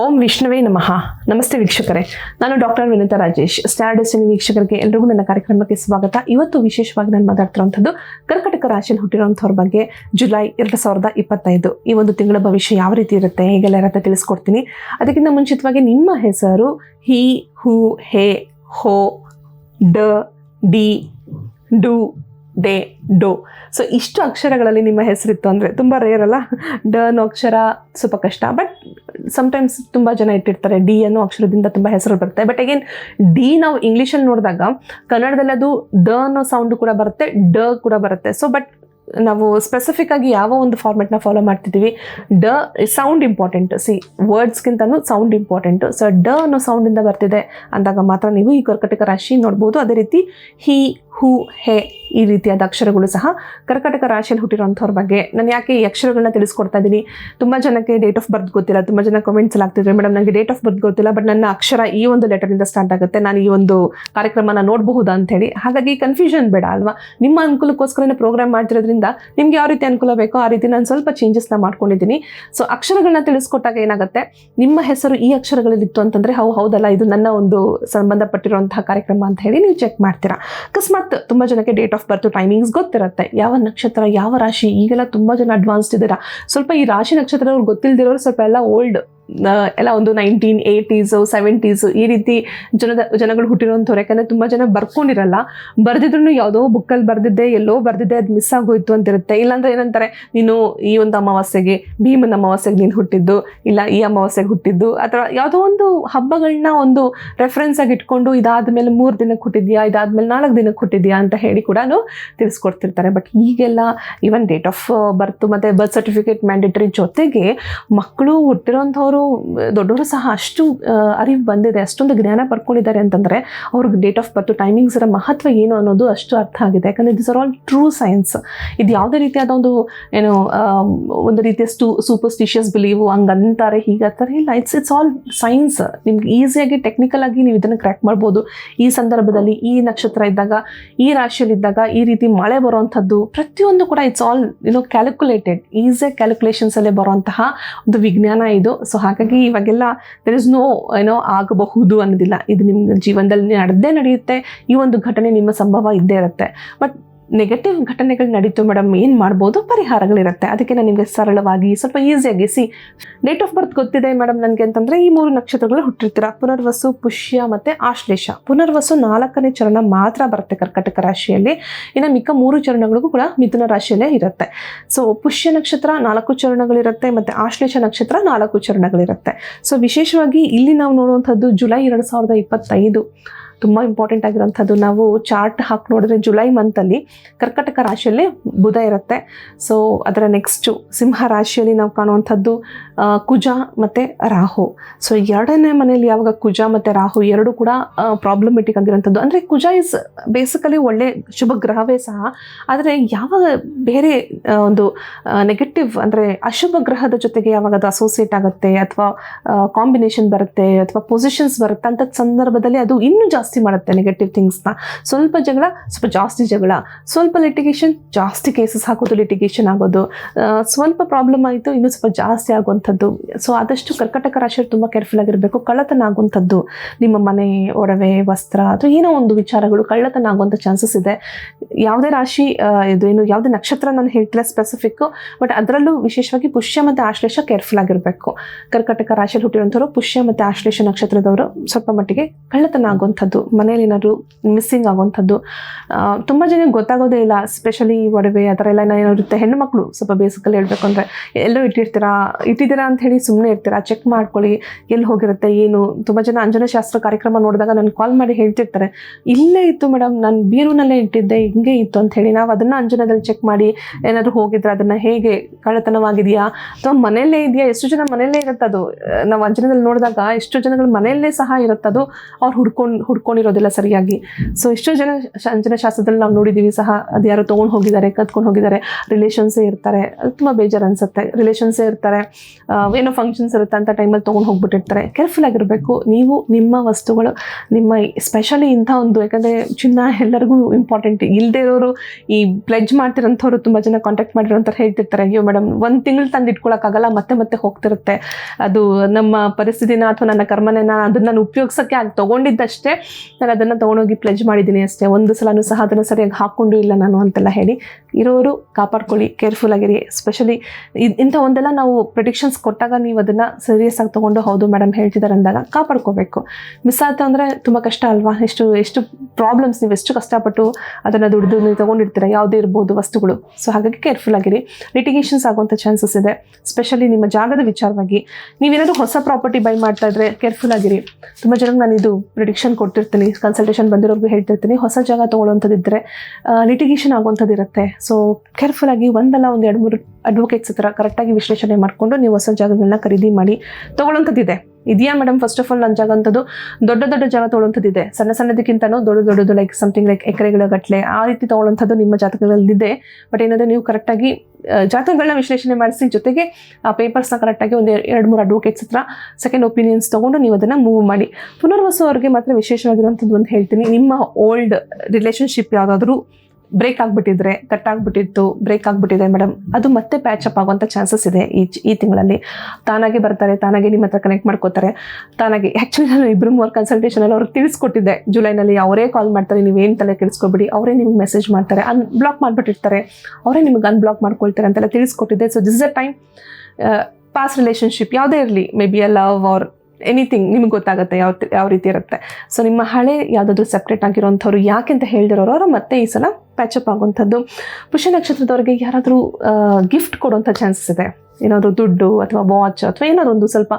ಓಂ ವಿಷ್ಣುವೇ ನಮಃ. ನಮಸ್ತೆ ವೀಕ್ಷಕರೇ. ನಾನು doctor Vinitha Rajesh. Star Destiny ವೀಕ್ಷಕರಿಗೆ ಎಲ್ರಿಗೂ ನನ್ನ ಕಾರ್ಯಕ್ರಮಕ್ಕೆ ಸ್ವಾಗತ. ಇವತ್ತು ವಿಶೇಷವಾಗಿ ನಾನು ಮಾತಾಡ್ತಿರುವಂಥದ್ದು ಕರ್ಕಟಕ ರಾಶಿಯಲ್ಲಿ ಹುಟ್ಟಿರುವಂಥವ್ರ ಬಗ್ಗೆ. ಜುಲೈ ಎರಡು ಸಾವಿರದ ಇಪ್ಪತ್ತೈದು. ಈ ಒಂದು ತಿಂಗಳ ಭವಿಷ್ಯ ಯಾವ ರೀತಿ ಇರುತ್ತೆ, ಹೇಗೆಲ್ಲ ಇರುತ್ತೆ ತಿಳಿಸ್ಕೊಡ್ತೀನಿ. ಅದಕ್ಕಿಂತ ಮುಂಚಿತವಾಗಿ ನಿಮ್ಮ ಹೆಸರು ಹಿ, ಹೂ, ಹೇ, ಹೋ, ಡ, ಡಿ, ಡು ಡೆ ಡೋ. ಸೊ ಇಷ್ಟು ಅಕ್ಷರಗಳಲ್ಲಿ ನಿಮ್ಮ ಹೆಸರಿತ್ತು ಅಂದರೆ ತುಂಬ ರೇರ್ ಅಲ್ಲ? ಡ ಅನ್ನೋ ಅಕ್ಷರ ಸ್ವಲ್ಪ ಕಷ್ಟ. ಬಟ್ ಸಮ್ಟೈಮ್ಸ್ ತುಂಬ ಜನ ಇಟ್ಟಿರ್ತಾರೆ. ಡಿ ಅನ್ನೋ ಅಕ್ಷರದಿಂದ ತುಂಬ ಹೆಸರು ಬರುತ್ತೆ. ಬಟ್ ಅಗೇನ್ ಡಿ ನಾವು ಇಂಗ್ಲೀಷಲ್ಲಿ ನೋಡಿದಾಗ ಕನ್ನಡದಲ್ಲಿ ಅದು ದ ಅನ್ನೋ ಸೌಂಡು ಕೂಡ ಬರುತ್ತೆ, ಡ ಕೂಡ ಬರುತ್ತೆ. ಸೊ ಬಟ್ ನಾವು ಸ್ಪೆಸಿಫಿಕ್ ಆಗಿ ಯಾವ ಒಂದು ಫಾರ್ಮೆಟ್ನ ಫಾಲೋ ಮಾಡ್ತಿದ್ದೀವಿ? ಡ ಸೌಂಡ್ ಇಂಪಾರ್ಟೆಂಟ್ ಸಿ ವರ್ಡ್ಸ್ಗಿಂತನೂ ಸೌಂಡ್ ಇಂಪಾರ್ಟೆಂಟು ಸೊ ಡ ಅನ್ನೋ ಸೌಂಡಿಂದ ಬರ್ತಿದೆ ಅಂದಾಗ ಮಾತ್ರ ನೀವು ಈ ಕರ್ಕಟಕ ರಾಶಿ ನೋಡ್ಬೋದು. ಅದೇ ರೀತಿ, ಹಿ ಹೂ ಹೇ ಈ ರೀತಿಯಾದ ಅಕ್ಷರಗಳು ಸಹ ಕರ್ಕಾಟಕ ರಾಶಿಯಲ್ಲಿ ಹುಟ್ಟಿರೋಂಥವ್ರ ಬಗ್ಗೆ. ನಾನು ಯಾಕೆ ಈ ಅಕ್ಷರಗಳನ್ನ ತಿಳಿಸ್ಕೊಡ್ತಾ ಇದ್ದೀನಿ ತುಂಬ ಜನಕ್ಕೆ ಡೇಟ್ ಆಫ್ ಬರ್ತ್ ಗೊತ್ತಿಲ್ಲ. ತುಂಬ ಜನ ಕಮೆಂಟ್ಸ್ ಆಗ್ತಿದ್ರೆ ಮೇಡಮ್ ನನಗೆ ಡೇಟ್ ಆಫ್ ಬರ್ತ್ ಗೊತ್ತಿಲ್ಲ ಬಟ್ ನನ್ನ ಅಕ್ಷರ ಈ ಒಂದು ಲೆಟರಿಂದ ಸ್ಟಾರ್ಟ್ ಆಗುತ್ತೆ. ನಾನು ಈ ಒಂದು ಕಾರ್ಯಕ್ರಮನ ನೋಡಬಹುದಾ ಅಂತೇಳಿ ಹಾಗಾಗಿ ಕನ್ಫ್ಯೂಷನ್ ಬೇಡ ಅಲ್ವಾ? ನಿಮ್ಮ ಅನುಕೂಲಕ್ಕೋಸ್ಕರನೇ ಪ್ರೋಗ್ರಾಮ್ ಮಾಡ್ತಿರೋದ್ರಿಂದ ನಿಮ್ಗೆ ಯಾವ ರೀತಿ ಅನುಕೂಲ ಬೇಕೋ ಆ ರೀತಿ ನಾನು ಸ್ವಲ್ಪ ಚೇಂಜಸ್ನ ಮಾಡ್ಕೊಂಡಿದ್ದೀನಿ ಸೊ ಅಕ್ಷರಗಳನ್ನ ತಿಳಿಸ್ಕೊಟ್ಟಾಗ ಏನಾಗುತ್ತೆ? ನಿಮ್ಮ ಹೆಸರು ಈ ಅಕ್ಷರಗಳಲ್ಲಿತ್ತು ಅಂತಂದರೆ, ಹೌ, ಹೌದಲ್ಲ, ಇದು ನನ್ನ ಒಂದು ಸಂಬಂಧಪಟ್ಟಿರುವಂತಹ ಕಾರ್ಯಕ್ರಮ ಅಂತ ಹೇಳಿ ನೀವು ಚೆಕ್ ಮಾಡ್ತೀರಾ. ಅಕಸ್ಮಾತ್ ತುಂಬ ಜನಕ್ಕೆ ಡೇಟ್ ಆಫ್ ಬರ್ತ್ ಟೈಮಿಂಗ್ಸ್ ಗೊತ್ತಿರುತ್ತೆ. ಯಾವ ನಕ್ಷತ್ರ, ಯಾವ ರಾಶಿ, ಈಗೆಲ್ಲ ತುಂಬ ಜನ ಅಡ್ವಾನ್ಸ್ಡ್ ಇದ್ದೀರಾ. ಸ್ವಲ್ಪ ಈ ರಾಶಿ ನಕ್ಷತ್ರದವ್ರು ಗೊತ್ತಿಲ್ದಿರೋರು ಸ್ವಲ್ಪ ಎಲ್ಲ ಓಲ್ಡ್ ಎಲ್ಲ ಒಂದು ನೈನ್ಟೀನ್ ಏಯ್ಟೀಸು ಸೆವೆಂಟೀಸು ಈ ರೀತಿ ಜನದ, ಜನಗಳು ಹುಟ್ಟಿರೋಂಥವ್ರು ಯಾಕಂದರೆ ತುಂಬ ಜನ ಬರ್ಕೊಂಡಿರಲ್ಲ. ಬರೆದಿದ್ರು ಯಾವುದೋ ಬುಕ್ಕಲ್ಲಿ ಬರೆದಿದ್ದೆ, ಎಲ್ಲೋ ಬರೆದಿದ್ದೆ, ಅದು ಮಿಸ್ ಆಗೋಯ್ತು ಅಂತಿರುತ್ತೆ. ಇಲ್ಲಾಂದ್ರೆ ಏನಂತಾರೆ, ನೀನು ಈ ಒಂದು ಅಮಾವಾಸ್ಯೆಗೆ, ಭೀಮನ ಅಮಾವಾಸ್ಯೆಗೆ ನೀನು ಹುಟ್ಟಿದ್ದು, ಇಲ್ಲ ಈ ಅಮಾವಾಸ್ಯೆಗೆ ಹುಟ್ಟಿದ್ದು. ಅಥವಾ ಯಾವುದೋ ಒಂದು ಹಬ್ಬಗಳನ್ನ ಒಂದು ರೆಫರೆನ್ಸ್ ಆಗಿ ಇಟ್ಕೊಂಡು ಇದಾದ ಮೇಲೆ ಮೂರು ದಿನಕ್ಕೆ ಹುಟ್ಟಿದ್ಯಾ, ಇದಾದ್ಮೇಲೆ ನಾಲ್ಕು ದಿನಕ್ಕೆ ಹುಟ್ಟಿದ್ಯಾ ಅಂತ ಹೇಳಿ ಕೂಡ ತಿಳಿಸ್ಕೊಡ್ತಿರ್ತಾರೆ. ಬಟ್ ಈಗೆಲ್ಲ ಈವನ್ ಡೇಟ್ ಆಫ್ ಬರ್ತ್ ಮತ್ತು ಬರ್ತ್ ಸರ್ಟಿಫಿಕೇಟ್ ಮ್ಯಾಂಡೇಟರಿ ಜೊತೆಗೆ ಮಕ್ಕಳು ಹುಟ್ಟಿರೋಂಥವ್ರು ದೊಡ್ಡವರು ಸಹ ಅಷ್ಟು ಅರಿವು ಬಂದಿದೆ, ಅಷ್ಟೊಂದು ಜ್ಞಾನ ಪಡ್ಕೊಂಡಿದ್ದಾರೆ ಅಂತಂದರೆ ಅವ್ರಿಗೆ ಡೇಟ್ ಆಫ್ ಬರ್ತ್ ಟೈಮಿಂಗ್ಸರ ಮಹತ್ವ ಏನು ಅನ್ನೋದು ಅಷ್ಟು ಅರ್ಥ ಆಗಿದೆ. ಯಾಕಂದರೆ this are all true signs ಇದು ಯಾವುದೇ ರೀತಿಯಾದ ಒಂದು, ಏನು ಒಂದು ರೀತಿಯ ಸ್ಟೂ ಸೂಪರ್ಸ್ಟಿಷಿಯಸ್ ಬಿಲೀವು ಹಂಗಂತಾರೆ, ಹೀಗಂತಾರೆ ಇಲ್ಲ. ಇಟ್ಸ್ ಇಟ್ಸ್ ಆಲ್ ಸೈನ್ಸ್ ನಿಮ್ಗೆ ಈಸಿಯಾಗಿ ಟೆಕ್ನಿಕಲ್ ಆಗಿ ನೀವು ಇದನ್ನು ಕ್ರ್ಯಾಕ್ ಮಾಡ್ಬೋದು. ಈ ಸಂದರ್ಭದಲ್ಲಿ, ಈ ನಕ್ಷತ್ರ ಇದ್ದಾಗ, ಈ ರಾಶಿಯಲ್ಲಿದ್ದಾಗ ಈ ರೀತಿ ಮಳೆ ಬರುವಂಥದ್ದು, ಪ್ರತಿಯೊಂದು ಕೂಡ ಇಟ್ಸ್ ಆಲ್ ಯುನೋ ಕ್ಯಾಲ್ಕುಲೇಟೆಡ್ ಈಸಿಯಾಗಿ ಕ್ಯಾಲ್ಕುಲೇಷನ್ಸಲ್ಲೇ ಬರುವಂತಹ ಒಂದು ವಿಜ್ಞಾನ ಇದು. ಸೊ ಹಾಗಾಗಿ ಇವಾಗೆಲ್ಲ ದರ್ ಇಸ್ ನೋ ಏನೋ ಆಗಬಹುದು ಅನ್ನೋದಿಲ್ಲ. ಇದು ನಿಮ್ಮ ಜೀವನದಲ್ಲಿ ನಡೆದೇ ನಡೆಯುತ್ತೆ. ಈ ಒಂದು ಘಟನೆ ನಿಮ್ಮ ಸಂಭವ ಇದ್ದೇ ಇರುತ್ತೆ. ಬಟ್ ನೆಗೆಟಿವ್ ಘಟನೆಗಳು ನಡೀತು ಮೇಡಮ್ ಏನು ಮಾಡ್ಬೋದು? ಪರಿಹಾರಗಳಿರುತ್ತೆ. ಅದಕ್ಕೆ ನಾನು ನಿಮಗೆ ಸರಳವಾಗಿ ಸ್ವಲ್ಪ ಈಸಿಯಾಗಿ ಸಿ ಡೇಟ್ ಆಫ್ ಬರ್ತ್ ಗೊತ್ತಿದೆ ಮೇಡಮ್ ನನಗೆ ಅಂತಂದರೆ ಈ ಮೂರು ನಕ್ಷತ್ರಗಳು ಹುಟ್ಟಿರ್ತೀರ. ಪುನರ್ವಸು, ಪುಷ್ಯ ಮತ್ತು ಆಶ್ಲೇಷ. ಪುನರ್ವಸು ನಾಲ್ಕನೇ ಚರಣ ಮಾತ್ರ ಬರುತ್ತೆ ಕರ್ಕಟಕ ರಾಶಿಯಲ್ಲಿ. ಇನ್ನು ಮಿಕ್ಕ ಮೂರು ಚರಣಗಳಿಗೂ ಕೂಡ ಮಿಥುನ ರಾಶಿಯಲ್ಲೇ ಇರುತ್ತೆ. ಸೊ ಪುಷ್ಯ ನಕ್ಷತ್ರ ನಾಲ್ಕು ಚರಣಗಳಿರುತ್ತೆ ಮತ್ತು ಆಶ್ಲೇಷ ನಕ್ಷತ್ರ ನಾಲ್ಕು ಚರಣಗಳಿರುತ್ತೆ. ಸೊ ವಿಶೇಷವಾಗಿ ಇಲ್ಲಿ ನಾವು ನೋಡುವಂಥದ್ದು ಜುಲೈ ಎರಡು ಸಾವಿರದ ಇಪ್ಪತ್ತೈದು. ತುಂಬ ಇಂಪಾರ್ಟೆಂಟ್ ಆಗಿರೋಂಥದ್ದು ನಾವು ಚಾರ್ಟ್ ಹಾಕಿ ನೋಡಿದ್ರೆ ಜುಲೈ ಮಂತಲ್ಲಿ ಕರ್ಕಟಕ ರಾಶಿಯಲ್ಲಿ ಬುಧ ಇರುತ್ತೆ. ಸೊ ಅದರ ನೆಕ್ಸ್ಟು ಸಿಂಹ ರಾಶಿಯಲ್ಲಿ ನಾವು ಕಾಣುವಂಥದ್ದು ಕುಜ ಮತ್ತು ರಾಹು. ಸೊ ಎರಡನೇ ಮನೆಯಲ್ಲಿ ಯಾವಾಗ ಕುಜ ಮತ್ತು ರಾಹು ಎರಡು ಕೂಡ ಪ್ರಾಬ್ಲಮೆಟಿಕ್ ಆಗಿರೋಂಥದ್ದು ಅಂದರೆ ಕುಜ ಇಸ್ ಬೇಸಿಕಲಿ ಒಳ್ಳೆ ಶುಭ ಗ್ರಹವೇ ಸಹ. ಆದರೆ ಯಾವಾಗ ಬೇರೆ ಒಂದು ನೆಗೆಟಿವ್ ಅಂದರೆ ಅಶುಭ ಗ್ರಹದ ಜೊತೆಗೆ ಯಾವಾಗ ಅದು ಅಸೋಸಿಯೇಟ್ ಆಗುತ್ತೆ ಅಥವಾ ಕಾಂಬಿನೇಷನ್ ಬರುತ್ತೆ ಅಥವಾ ಪೊಸಿಷನ್ಸ್ ಬರುತ್ತೆ. ಅಂತ ಸಂದರ್ಭದಲ್ಲಿ ಅದು ಇನ್ನೂ ಜಾಸ್ತಿ ಮಾಡುತ್ತೆ ನೆಗೆಟಿವ್ ಥಿಂಗ್ಸ್ನ ಸ್ವಲ್ಪ ಜಗಳ, ಸ್ವಲ್ಪ ಜಾಸ್ತಿ ಜಗಳ. ಸ್ವಲ್ಪ ಲಿಟಿಗೇಷನ್ ಜಾಸ್ತಿ ಕೇಸಸ್ ಹಾಕೋದು ಲಿಟಿಗೇಷನ್ ಆಗೋದು. ಸ್ವಲ್ಪ ಪ್ರಾಬ್ಲಮ್ ಆಯಿತು, ಇನ್ನೂ ಸ್ವಲ್ಪ ಜಾಸ್ತಿ ಆಗುವಂಥದ್ದು. ಸೊ ಆದಷ್ಟು ಕರ್ಕಟಕ ರಾಶಿಯವರು ತುಂಬ ಕೇರ್ಫುಲ್ ಆಗಿರಬೇಕು. ಕಳ್ಳತನ ಆಗುವಂಥದ್ದು. ನಿಮ್ಮ ಮನೆ, ಒಡವೆ, ವಸ್ತ್ರ ಅಥವಾ ಏನೋ ಒಂದು ವಿಚಾರಗಳು ಕಳ್ಳತನ ಆಗುವಂಥ ಚಾನ್ಸಸ್ ಇದೆ. ಯಾವುದೇ ರಾಶಿ ಇದು ಏನು, ಯಾವುದೇ ನಕ್ಷತ್ರ ನಾನು ಹೇಳ್ತಿಲ್ಲ ಸ್ಪೆಸಿಫಿಕ್ಕು ಬಟ್ ಅದರಲ್ಲೂ ವಿಶೇಷವಾಗಿ ಪುಷ್ಯ ಮತ್ತು ಆಶ್ಲೇಷ ಕೇರ್ಫುಲ್ ಆಗಿರಬೇಕು. ಕರ್ಕಟಕ ರಾಶಿಯಲ್ಲಿ ಹುಟ್ಟಿರುವಂಥವ್ರು ಪುಷ್ಯ ಮತ್ತು ಆಶ್ಲೇಷ ನಕ್ಷತ್ರದವರು ಸ್ವಲ್ಪ ಮಟ್ಟಿಗೆ ಕಳ್ಳತನ ಆಗುವಂಥದ್ದು. ಮನೇಲಿ ಏನಾದರೂ ಮಿಸ್ಸಿಂಗ್ ಆಗುವಂಥದ್ದು ತುಂಬ ಜನಕ್ಕೆ ಗೊತ್ತಾಗೋದೇ ಇಲ್ಲ ಸ್ಪೆಷಲಿ ಒಡವೆ, ಆ ಥರ ಎಲ್ಲ ಏನೋ ಇರುತ್ತೆ. ಹೆಣ್ಣು ಮಕ್ಕಳು ಸ್ವಲ್ಪ ಬೇಸಿಕಲ್ಲಿ ಹೇಳಬೇಕು ಅಂದರೆ, ಎಲ್ಲೋ ಇಟ್ಟಿರ್ತೀರಾ, ಇಟ್ಟಿದ್ದೀರಾ ಅಂತ ಹೇಳಿ ಸುಮ್ಮನೆ ಇರ್ತೀರಾ ಚೆಕ್ ಮಾಡ್ಕೊಳ್ಳಿ, ಎಲ್ಲಿ ಹೋಗಿರುತ್ತೆ, ಏನು? ತುಂಬ ಜನ ಅಂಜನಶಾಸ್ತ್ರ ಕಾರ್ಯಕ್ರಮ ನೋಡಿದಾಗ ನಾನು ಕಾಲ್ ಮಾಡಿ ಹೇಳ್ತಿರ್ತಾರೆ. ಇಲ್ಲೇ ಇತ್ತು ಮೇಡಮ್ ನಾನು ಬೀರೂನಲ್ಲೇ ಇಟ್ಟಿದ್ದೆ, ಹಿಂಗೆ ಇತ್ತು ಅಂತ ಹೇಳಿ. ನಾವು ಅದನ್ನು ಅಂಜನದಲ್ಲಿ ಚೆಕ್ ಮಾಡಿ, ಏನಾದರೂ ಹೋಗಿದ್ರೆ ಅದನ್ನು ಹೇಗೆ ಕಳ್ಳತನವಾಗಿದೆಯಾ? ಅಥವಾ ಮನೆಯಲ್ಲೇ ಇದೆಯಾ? ಎಷ್ಟು ಜನ ಮನೆಯಲ್ಲೇ ಇರುತ್ತೆ ಅದು ನಾವು ಅಂಜನದಲ್ಲಿ ನೋಡಿದಾಗ, ಎಷ್ಟು ಜನಗಳು ಮನೆಯಲ್ಲೇ ಸಹ ಇರುತ್ತದು? ಅವ್ರು ಹುಡ್ಕೊಂಡು ಹುಡ್ಕೊಂಡು ಉಟ್ಕೊಂಡಿರೋದಿಲ್ಲ ಸರಿಯಾಗಿ. ಸೊ ಎಷ್ಟೋ ಜನ ಅಂಜನ ಅಂಜನಶಾಸ್ತ್ರದಲ್ಲಿ ನಾವು ನೋಡಿದ್ದೀವಿ ಸಹ, ಅದು ಯಾರೋ ತೊಗೊಂಡು ಹೋಗಿದ್ದಾರೆ ಕತ್ಕೊಂಡು ಹೋಗಿದ್ದಾರೆ ರಿಲೇಷನ್ಸೇ ಇರ್ತಾರೆ. ತುಂಬ ಬೇಜಾರು ಅನ್ಸುತ್ತೆ ರಿಲೇಷನ್ಸೇ ಇರ್ತಾರೆ ಏನೋ ಫಂಕ್ಷನ್ಸ್ ಇರುತ್ತೆ ಅಂತ ಟೈಮಲ್ಲಿ ತೊಗೊಂಡು ಹೋಗ್ಬಿಟ್ಟಿರ್ತಾರೆ. ಕೇರ್ಫುಲ್ ಆಗಿರಬೇಕು. ನೀವು ನಿಮ್ಮ ವಸ್ತುಗಳು, ನಿಮ್ಮ ಸ್ಪೆಷಲಿ ಇಂಥ ಒಂದು, ಯಾಕಂದರೆ ಚಿನ್ನ ಎಲ್ಲರಿಗೂ ಇಂಪಾರ್ಟೆಂಟ್ ಇಲ್ಲದೆ ಇರೋರು ಈ ಪ್ಲೆಜ್ ಮಾಡ್ತಿರೋಂಥವ್ರು ತುಂಬ ಜನ ಕಾಂಟ್ಯಾಕ್ಟ್ ಮಾಡಿರೋಂಥವ್ರು ಹೇಳ್ತಿರ್ತಾರೆ, ಅಯ್ಯೋ ಮೇಡಮ್ ಒಂದು ತಿಂಗಳು ತಂದು ಇಟ್ಕೊಳಕ್ಕಾಗಲ್ಲ, ಮತ್ತೆ ಮತ್ತೆ ಹೋಗ್ತಿರುತ್ತೆ. ಅದು ನಮ್ಮ ಪರಿಸ್ಥಿತಿನ ಅಥವಾ ನನ್ನ ಕರ್ಮನೇನ ಅದನ್ನು ನಾನು ಉಪಯೋಗಿಸೋಕ್ಕೆ ಆಗಿ ತೊಗೊಂಡಿದ್ದಷ್ಟೇ ನಾನು ಅದನ್ನು ತೊಗೊಂಡೋಗಿ ಪ್ಲೆಜ್ ಮಾಡಿದ್ದೀನಿ ಅಷ್ಟೇ. ಒಂದು ಸಲನೂ ಸಹ ಅದನ್ನು ಸರಿಯಾಗಿ ಹಾಕ್ಕೊಂಡು ಇಲ್ಲ ನಾನು ಅಂತೆಲ್ಲ ಹೇಳಿ. ಇರೋರು ಕಾಪಾಡ್ಕೊಳ್ಳಿ ಕೇರ್ಫುಲ್ ಆಗಿರಿ. ಸ್ಪೆಷಲಿ ಇಂಥ ಒಂದೆಲ್ಲ ನಾವು ಪ್ರೆಡಿಕ್ಷನ್ಸ್ ಕೊಟ್ಟಾಗ ನೀವು ಅದನ್ನು ಸೀರಿಯಸ್ ಆಗಿ ತೊಗೊಂಡು ಹೌದು ಮೇಡಮ್ ಹೇಳ್ತಿದ್ದಾರೆ ಅಂದಾಗ ಕಾಪಾಡ್ಕೋಬೇಕು. ಮಿಸ್ ಆಯ್ತು ಅಂದರೆ ತುಂಬ ಕಷ್ಟ ಅಲ್ವಾ? ಎಷ್ಟು ಎಷ್ಟು ಪ್ರಾಬ್ಲಮ್ಸ್ ನೀವು ಎಷ್ಟು ಕಷ್ಟಪಟ್ಟು ಅದನ್ನು ದುಡ್ದು ನೀವು ತೊಗೊಂಡಿರ್ತೀರ? ಯಾವುದೇ ಇರ್ಬೋದು ವಸ್ತುಗಳು. ಸೊ ಹಾಗಾಗಿ ಕೇರ್ಫುಲ್ ಆಗಿರಿ. ಲಿಟಿಗೇಷನ್ಸ್ ಆಗುವಂಥ ಚಾನ್ಸಸ್ ಇದೆ. ಸ್ಪೆಷಲಿ ನಿಮ್ಮ ಜಾಗದ ವಿಚಾರವಾಗಿ. ನೀವೇನಾದರೂ ಹೊಸ ಪ್ರಾಪರ್ಟಿ ಬೈ ಮಾಡ್ತಾ ಇದ್ರೆ ಕೇರ್ಫುಲ್ ಆಗಿರಿ. ತುಂಬ ಜನಕ್ಕೆ ನಾನು ಇದು ಪ್ರಿಡಿಕ್ಷನ್ ಕೊಟ್ಟಿರ್ತೀನಿ ಕನ್ಸಲ್ಟೇಷನ್ ಬಂದಿರೋರ್ಗು ಹೇಳ್ತಿರ್ತೀನಿ. ಹೊಸ ಜಾಗ ತೊಗೊಳ್ಳೋಂಥದ್ದಿದ್ದರೆ ಲಿಟಿಗೇಷನ್ ಆಗುವಂಥದ್ದು ಇರುತ್ತೆ ಸೊ ಕೇರ್ಫುಲ್ ಆಗಿ ಒಂದಲ್ಲ ಒಂದು ಎರಡು ಮೂರು ಅಡ್ವೊಕೇಟ್ಸ್ ಹತ್ರ ಕರೆಕ್ಟಾಗಿ ವಿಶ್ಲೇಷಣೆ ಮಾಡಿಕೊಂಡು ನೀವು ಹೊಸ ಜಾಗಗಳನ್ನ ಖರೀದಿ ಮಾಡಿ ತೊಗೊಳ್ಳೋಂಥದ್ದಿದೆ ಇದೆಯಾ ಮೇಡಮ್ ಫಸ್ಟ್ ಆಫ್ ಆಲ್ ನನ್ನ ಜಾಗ ಅಂಥದ್ದು ದೊಡ್ಡ ದೊಡ್ಡ ಜಾಗ ತೊಗೊಳ್ಳೋಂಥದ್ದಿದೆ ಸಣ್ಣ ಸಣ್ಣದಕ್ಕಿಂತನೂ ದೊಡ್ಡ ದೊಡ್ಡದು ಲೈಕ್ ಸಮಥಿಂಗ್ ಲೈಕ್ ಎಕರೆಗಳ ಗಟ್ಟಲೆ ಆ ರೀತಿ ತೊಗೊಳ್ಳೋಂಥದ್ದು ನಿಮ್ಮ ಜಾತಕಗಳಲ್ಲಿದೆ ಬಟ್ ಏನಂದರೆ ನೀವು ಕರೆಕ್ಟಾಗಿ ಜಾತಕಗಳನ್ನ ವಿಶ್ಲೇಷಣೆ ಮಾಡಿಸಿ, ಜೊತೆಗೆ, ಆ ಪೇಪರ್ಸ್ನ ಕರೆಕ್ಟಾಗಿ ಒಂದು ಎರಡು ಮೂರು ಅಡ್ವೊಕೇಟ್ಸ್ ಹತ್ರ ಸೆಕೆಂಡ್ ಒಪಿನಿಯನ್ಸ್ ತೊಗೊಂಡು ನೀವು ಅದನ್ನು ಮೂವ್ ಮಾಡಿ. ಪುನರ್ವಸು ಅವ್ರಿಗೆ ಮಾತ್ರ ವಿಶೇಷವಾಗಿರುವಂಥದ್ದು ಒಂದು ಹೇಳ್ತೀನಿ. ನಿಮ್ಮ ಓಲ್ಡ್ ರಿಲೇಷನ್ಶಿಪ್ ಯಾವುದಾದ್ರೂ ಬ್ರೇಕ್ ಆಗಿಬಿಟ್ಟಿದ್ರೆ ಕಟ್ ಆಗಿಬಿಟ್ಟಿತ್ತು ಬ್ರೇಕ್ ಆಗಿಬಿಟ್ಟಿದೆ ಮೇಡಮ್ ಅದು ಮತ್ತೆ ಪ್ಯಾಚಪ್ ಆಗುವಂಥ ಚಾನ್ಸಸ್ ಇದೆ ಈ ಈ ತಿಂಗಳಲ್ಲಿ. ತಾನಾಗೆ ಬರ್ತಾರೆ, ತಾನಾಗೆ ನಿಮ್ಮ ಹತ್ರ ಕನೆಕ್ಟ್ ಮಾಡ್ಕೋತಾರೆ. ತಾನಾಗೆ ಆ್ಯಕ್ಚುಲಿ ನಾನು ಇಬ್ಬರು ಮೂರು ಕನ್ಸಲ್ಟೇಷನಲ್ಲಿ ಅವ್ರಿಗೆ ತಿಳಿಸ್ಕೊಟ್ಟಿದ್ದೆ. ಜುಲೈನಲ್ಲಿ ಅವರೇ ಕಾಲ್ ಮಾಡ್ತಾರೆ ನೀವೇನು ತಲೆ ಕೆಡಿಸ್ಕೊಬಿಡಿ, ಅವರೇ ನಿಮ್ಗೆ ಮೆಸೇಜ್ ಮಾಡ್ತಾರೆ. ಅನ್ ಬ್ಲಾಕ್ ಮಾಡಿಬಿಟ್ಟಿರ್ತಾರೆ. ಅವರೇ ನಿಮಗೆ ಅನ್ಬ್ಲಾಕ್ ಮಾಡ್ಕೊಳ್ತಾರೆ ಅಂತೆಲ್ಲ ತಿಳಿಸ್ಕೊಟ್ಟಿದ್ದೆ. So this a time pass relationship ಯಾವುದೇ ಇರಲಿ. Maybe a love or anything ನಿಮ್ಗೆ ಗೊತ್ತಾಗುತ್ತೆ, ಯಾವ ಯಾವ ರೀತಿ ಇರುತ್ತೆ. ಸೊ ನಿಮ್ಮ ಹಳೆ ಯಾವುದಾದ್ರೂ ಸಪ್ರೇಟ್ ಆಗಿರೋಂಥವ್ರು ಯಾಕೆ ಅಂತ ಹೇಳ್ದಿರೋರು ಅವರು ಮತ್ತೆ ಈ ಸಲ ಪ್ಯಾಚಪ್ ಆಗುವಂಥದ್ದು. ಪುಷ್ಯ ನಕ್ಷತ್ರದವ್ರಿಗೆ ಯಾರಾದರೂ ಗಿಫ್ಟ್ ಕೊಡುವಂಥ ಚಾನ್ಸಸ್ ಇದೆ. ಏನಾದರೂ ದುಡ್ಡು ಅಥವಾ ವಾಚ್ ಅಥವಾ ಏನಾದರೂ ಒಂದು ಸ್ವಲ್ಪ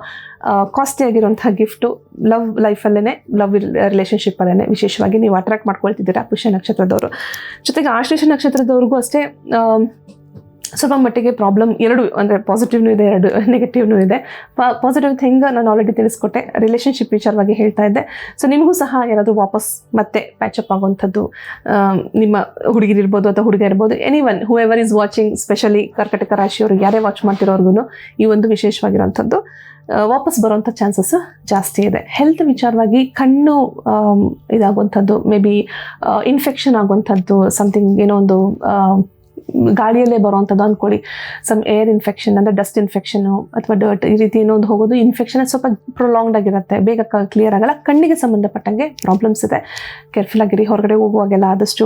ಕಾಸ್ಟ್ಲಿ ಆಗಿರುವಂಥ ಗಿಫ್ಟು ಲವ್ ಲೈಫಲ್ಲೇ ಲವ್ ರಿಲೇಷನ್ಶಿಪ್ಪಲ್ಲೇ ವಿಶೇಷವಾಗಿ ನೀವು ಅಟ್ರಾಕ್ಟ್ ಮಾಡ್ಕೊಳ್ತಿದ್ದೀರಾ ಪುಷ್ಯ ನಕ್ಷತ್ರದವರು. ಜೊತೆಗೆ ಆಶ್ಲೇಷ ನಕ್ಷತ್ರದವ್ರಿಗೂ ಅಷ್ಟೇ ಸ್ವಲ್ಪ ಮಟ್ಟಿಗೆ ಪ್ರಾಬ್ಲಮ್ ಎರಡು, ಅಂದರೆ ಪಾಸಿಟಿವ್ನೂ ಇದೆ, ಎರಡು ನೆಗೆಟಿವ್ನೂ ಇದೆ. ಪಾಸಿಟಿವ್ ಥಿಂಗ್ ನಾನು ಆಲ್ರೆಡಿ ತಿಳಿಸ್ಕೊಟ್ಟೆ. ರಿಲೇಷನ್ಶಿಪ್ ವಿಚಾರವಾಗಿ ಹೇಳ್ತಾ ಇದ್ದೆ. ಸೊ ನಿಮಗೂ ಸಹ ಯಾರಾದರೂ ವಾಪಸ್ ಮತ್ತೆ ಪ್ಯಾಚಪ್ ಆಗುವಂಥದ್ದು ನಿಮ್ಮ ಹುಡುಗಿರಿರ್ಬೋದು ಅಥವಾ ಹುಡುಗ ಇರ್ಬೋದು anyone whoever is watching specially ಕರ್ಕಟಕ ರಾಶಿಯವರು, ಯಾರೇ ವಾಚ್ ಮಾಡ್ತಿರೋರ್ಗು ಈ ಒಂದು ವಿಶೇಷವಾಗಿರೋಂಥದ್ದು ವಾಪಸ್ ಬರುವಂಥ ಚಾನ್ಸಸ್ ಜಾಸ್ತಿ ಇದೆ. ಹೆಲ್ತ್ ವಿಚಾರವಾಗಿ ಕಣ್ಣು ಇದಾಗುವಂಥದ್ದು ಮೇ ಬಿ ಇನ್ಫೆಕ್ಷನ್ ಆಗುವಂಥದ್ದು ಸಮಥಿಂಗ್ ಏನೋ ಒಂದು ಗಾಳಿಯಲ್ಲೇ ಬರುವಂಥದ್ದು ಅಂದ್ಕೊಳ್ಳಿ ಸಮ್ ಏರ್ ಇನ್ಫೆಕ್ಷನ್ ಅಂದರೆ ಡಸ್ಟ್ ಇನ್ಫೆಕ್ಷನು ಅಥವಾ ಡರ್ಟ್ ಈ ರೀತಿ ಏನೋ ಒಂದು ಹೋಗೋದು ಇನ್ಫೆಕ್ಷನ್ ಸ್ವಲ್ಪ ಪ್ರೊಲಾಂಗ್ಡ್ ಆಗಿರುತ್ತೆ. ಬೇಗ ಕ್ಲಿಯರ್ ಆಗಲ್ಲ. ಕಣ್ಣಿಗೆ ಸಂಬಂಧಪಟ್ಟಂಗೆ ಪ್ರಾಬ್ಲಮ್ಸ್ ಇದೆ. ಕೇರ್ಫುಲ್ ಆಗಿರಿ. ಹೊರಗಡೆ ಹೋಗುವಾಗೆಲ್ಲ ಆದಷ್ಟು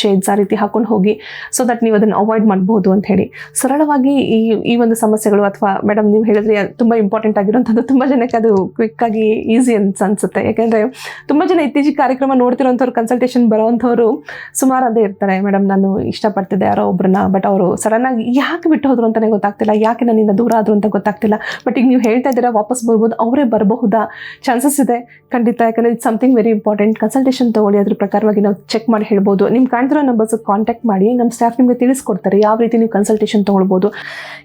ಶೇಡ್ಸ್ ಆ ರೀತಿ ಹಾಕೊಂಡು ಹೋಗಿ ಸೊ ದಟ್ ನೀವು ಅದನ್ನು ಅವಾಯ್ಡ್ ಮಾಡ್ಬೋದು ಅಂತ ಹೇಳಿ. ಸರಳವಾಗಿ ಈ ಈ ಒಂದು ಸಮಸ್ಯೆಗಳು ಅಥವಾ ಮೇಡಮ್ ನೀವು ಹೇಳಿದ್ರೆ ತುಂಬ ಇಂಪಾರ್ಟೆಂಟ್ ಆಗಿರೋಂಥದ್ದು ತುಂಬ ಜನಕ್ಕೆ ಅದು ಕ್ವಿಕ್ಕಾಗಿ ಈಸಿ ಅಂತ ಅನ್ಸುತ್ತೆ. ಯಾಕೆಂದರೆ ತುಂಬ ಜನ ಇತ್ತೀಚೆಗೆ ಕಾರ್ಯಕ್ರಮ ನೋಡ್ತಿರೋಂಥವ್ರು ಕನ್ಸಲ್ಟೇಷನ್ ಬರೋವಂಥವ್ರು ಸುಮಾರು ಅದೇ ಇರ್ತಾರೆ. ಮೇಡಮ್ ನಾನು ಇಷ್ಟಪಡ್ತಿದ್ದೆ ಯಾರೋ ಒಬ್ರನ್ನ ಬಟ್ ಅವರು ಸಡನ್ನಾಗಿ ಯಾಕೆ ಬಿಟ್ಟು ಹೋದ್ರು ಅಂತಲೇ ಗೊತ್ತಾಗ್ತಿಲ್ಲ, ಯಾಕೆ ನನ್ನಿಂದ ದೂರ ಆದ್ರು ಅಂತ ಗೊತ್ತಾಗ್ತಿಲ್ಲ. ಬಟ್ ಈಗ ನೀವು ಹೇಳ್ತಾ ಇದ್ದೀರಾ, ವಾಪಸ್ ಬರ್ಬೋದು, ಅವರೇ ಬರಬಹುದಾ? ಚಾನ್ಸಸ್ ಇದೆ. ಖಂಡಿತ, ಯಾಕಂದರೆ it's something very important consultation ತಗೊಳ್ಳಿ, ಅದ್ರ ಪ್ರಕಾರವಾಗಿ ನಾವು ಚೆಕ್ ಮಾಡಿ ಹೇಳ್ಬೋದು. ನಿಮ್ಮ ಕಾಣ್ತಿರೋ ನಂಬರ್ಸ್ ಕಾಂಟ್ಯಾಕ್ಟ್ ಮಾಡಿ ನಮ್ಮ ಸ್ಟಾಫ್ ನಿಮಗೆ ತಿಳಿಸ್ಕೊಡ್ತಾರೆ, ಯಾವ ರೀತಿ ನೀವು ಕನ್ಸಲ್ಟೇಷನ್ ತೊಗೊಳ್ಬೋದು.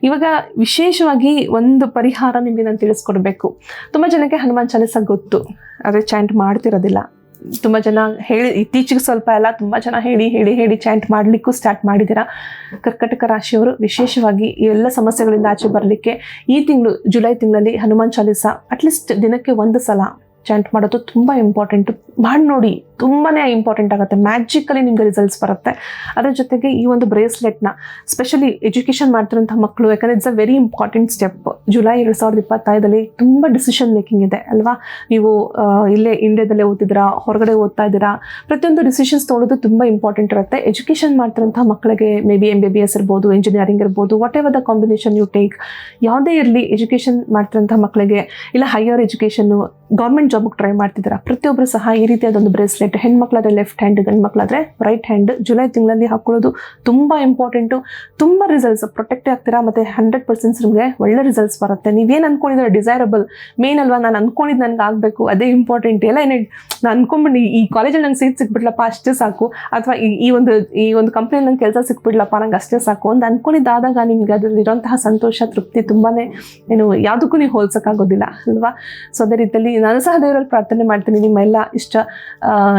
ಇವಾಗ ವಿಶೇಷವಾಗಿ ಒಂದು ಪರಿಹಾರ ನಿಮಗೆ ನಾನು ತಿಳಿಸ್ಕೊಡ್ಬೇಕು. ತುಂಬ ಜನಕ್ಕೆ ಹನುಮಾನ್ ಚಾಲಿಸ ಗೊತ್ತು ಆದರೆ ಚಾಂಟ್ ಮಾಡ್ತಿರೋದಿಲ್ಲ. ತುಂಬ ಜನ ಹೇಳಿ, ಇತ್ತೀಚೆಗೆ ಸ್ವಲ್ಪ ಎಲ್ಲ ತುಂಬ ಜನ ಹೇಳಿ ಹೇಳಿ ಹೇಳಿ ಚಾಂಟ್ ಮಾಡಲಿಕ್ಕೂ ಸ್ಟಾರ್ಟ್ ಮಾಡಿದ್ದೀರಾ? ಕರ್ಕಟಕ ರಾಶಿಯವರು ವಿಶೇಷವಾಗಿ ಎಲ್ಲ ಸಮಸ್ಯೆಗಳಿಂದ ಆಚೆ ಬರಲಿಕ್ಕೆ ಈ ತಿಂಗಳು, ಜುಲೈ ತಿಂಗಳಲ್ಲಿ ಹನುಮಾನ್ ಚಾಲಿಸ ಅಟ್ಲೀಸ್ಟ್ ದಿನಕ್ಕೆ ಒಂದು ಸಲ. ಚಾಂಟ್ ಮಾಡೋದು ತುಂಬ ಇಂಪಾರ್ಟೆಂಟು ಮಾಡಿ ನೋಡಿ ತುಂಬಾ ಇಂಪಾರ್ಟೆಂಟ್ ಆಗುತ್ತೆ. ಮ್ಯಾಜಿಕಲಿ ನಿಮಗೆ ರಿಸಲ್ಟ್ಸ್ ಬರುತ್ತೆ. ಅದರ ಜೊತೆಗೆ ಈ ಒಂದು ಬ್ರೇಸ್ಲೆಟ್ನ ಸ್ಪೆಷಲಿ ಎಜುಕೇಷನ್ ಮಾಡ್ತಿರೋಂಥ ಮಕ್ಕಳು ಯಾಕಂದರೆ it's a very important step July ಎರಡು ಸಾವಿರದ ಇಪ್ಪತ್ತೈದಲ್ಲಿ ತುಂಬ ಡಿಸಿಷನ್ ಮೇಕಿಂಗ್ ಇದೆ, ಅಲ್ವಾ? ನೀವು ಇಲ್ಲೇ ಇಂಡಿಯಾದಲ್ಲೇ ಓದ್ತಿದ್ದೀರಾ, ಹೊರಗಡೆ ಓದ್ತಾ ಇದ್ದೀರಾ? ಪ್ರತಿಯೊಂದು ಡಿಸಿಷನ್ಸ್ ತೊಗೊಳೋದು ತುಂಬ ಇಂಪಾರ್ಟೆಂಟ್ ಇರುತ್ತೆ. ಎಜುಕೇಷನ್ ಮಾಡ್ತಿರೋಂಥ ಮಕ್ಕಳಿಗೆ maybe M B B S ಇರ್ಬೋದು ಇಂಜಿನಿಯರಿಂಗ್ ಇರ್ಬೋದು whatever the combination you take ಯಾವುದೇ ಇರಲಿ ಎಜುಕೇಷನ್ ಮಾಡ್ತಿರೋಂಥ ಮಕ್ಕಳಿಗೆ ಇಲ್ಲ ಹೈಯರ್ ಎಜುಕೇಷನ್ನು ಗೌರ್ಮೆಂಟ್ ಜಾಬ್ಗೆ ಟ್ರೈ ಮಾಡ್ತಿದ್ದೀರಾ? ಪ್ರತಿಯೊಬ್ಬರು ಸಹ ಈ ರೀತಿಯಾದೊಂದು ಬ್ರೇಸ್ಲೆಟ್ ಹೆಣ್ಮಕ್ಳಾದ್ರೆ ಲೆಫ್ಟ್ ಹ್ಯಾಂಡ್ ಗಂಡು ಮಕ್ಕಳಾದ್ರೆ ರೈಟ್ ಹ್ಯಾಂಡ್ ಜುಲೈ ತಿಂಗಳಲ್ಲಿ ಹಾಕೊಳ್ಳೋದು ತುಂಬ ಇಂಪಾರ್ಟೆಂಟು ತುಂಬ ರಿಸಲ್ಟ್ಸ್ ಪ್ರೊಟೆಕ್ಟ್ ಆಗ್ತೀರಾ? ಮತ್ತು ಹಂಡ್ರೆಡ್ ಪರ್ಸೆಂಟ್ಸ್ ನಿಮಗೆ ಒಳ್ಳೆ ರಿಸಲ್ಟ್ಸ್ ಬರುತ್ತೆ. ನೀವೇನು ಅಂದ್ಕೊಂಡಿದ್ರೆ ಡಿಸೈರಬಲ್ ಮೇನ್ ಅಲ್ವಾ? ನಾನು ಅಂದ್ಕೊಂಡಿದ್ದು ನನಗೆ ಆಗಬೇಕು. ಅದೇ ಇಂಪಾರ್ಟೆಂಟ್ ಎಲ್ಲ ಏನೇ ನಾನು ಅನ್ಕೊಂಬಿಡಿ ಈ ಕಾಲೇಜಲ್ಲಿ ನಂಗೆ ಸೀಟ್ ಸಿಕ್ಬಿಡ್ಲಪ್ಪ, ಅಷ್ಟೇ ಸಾಕು. ಅಥವಾ ಈ ಒಂದು ಈ ಒಂದು ಕಂಪ್ನಿಯಲ್ಲಿ ನಂಗೆ ಕೆಲಸ ಸಿಕ್ಬಿಡ್ಲಪ್ಪ, ನಂಗೆ ಅಷ್ಟೇ ಸಾಕು. ಒಂದು ಅಂದ್ಕೊಂಡಿದ್ದಾದಾಗ ನಿಮ್ಗೆ ಅದರಲ್ಲಿರೋಂತಹ ಸಂತೋಷ, ತೃಪ್ತಿ ತುಂಬಾ ಏನು ಯಾವುದಕ್ಕೂ ನೀವು ಹೋಲ್ಸೋಕ್ಕಾಗೋದಿಲ್ಲ, ಅಲ್ವಾ? ಸೊ ಅದೇ ರೀತಿಯಲ್ಲಿ ನಾನು ಸಹ ದೇವರಲ್ಲಿ ಪ್ರಾರ್ಥನೆ ಮಾಡ್ತೀನಿ ನಿಮ್ಮ ಎಲ್ಲ ಇಷ್ಟ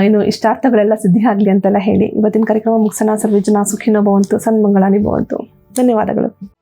ಏನು ಇಷ್ಟಾರ್ಥಗಳೆಲ್ಲ ಸಿದ್ಧಿ ಆಗಲಿ ಅಂತೆಲ್ಲ ಹೇಳಿ. ಇವತ್ತಿನ ಕಾರ್ಯಕ್ರಮ ಮುಗಿಸೋಣ. ಸರ್ವೇ ಜನ ಸುಖಿನೋ ಭವಂತು, ಸನ್ಮಂಗಳಾನಿ ಭವಂತು. ಧನ್ಯವಾದಗಳು.